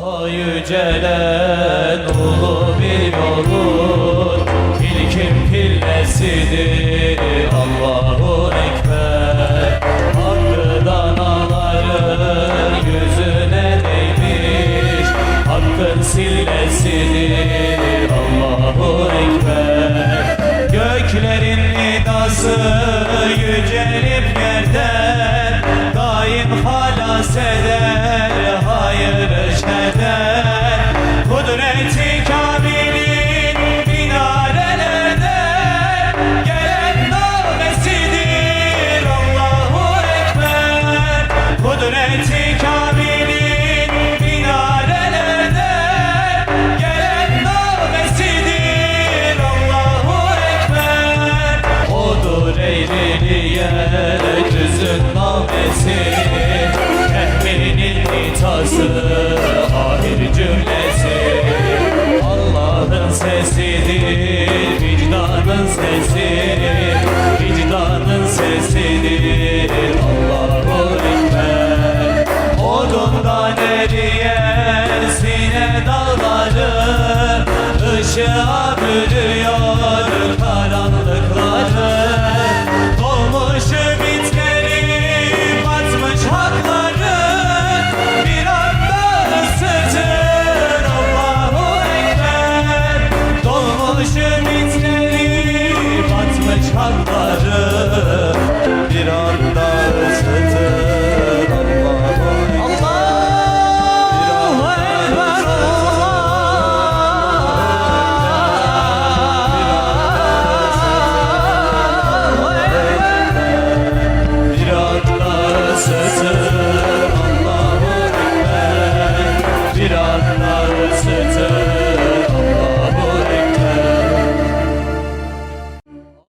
Daha yücelen ulu bir yolun İlkin pillesidir Allahu Ekber. Hakkı danaların yüzüne değmiş. Hakkın sillesidir Allahu Ekber. Göklerin nidası yücelip yerden Daim halas eder şerden Kudreti kamilin minarelerden Gelen nabesidir Allahu Ekber. Kudreti kamilin minarelerden Gelen nabesidir Allahu Ekber. Odur eğrili yeryüzün namesi sesidir vicdanın sesi Vicdanın sesidir. Allahu Ekber. Odundan eriyen sine dağları ışığa dağları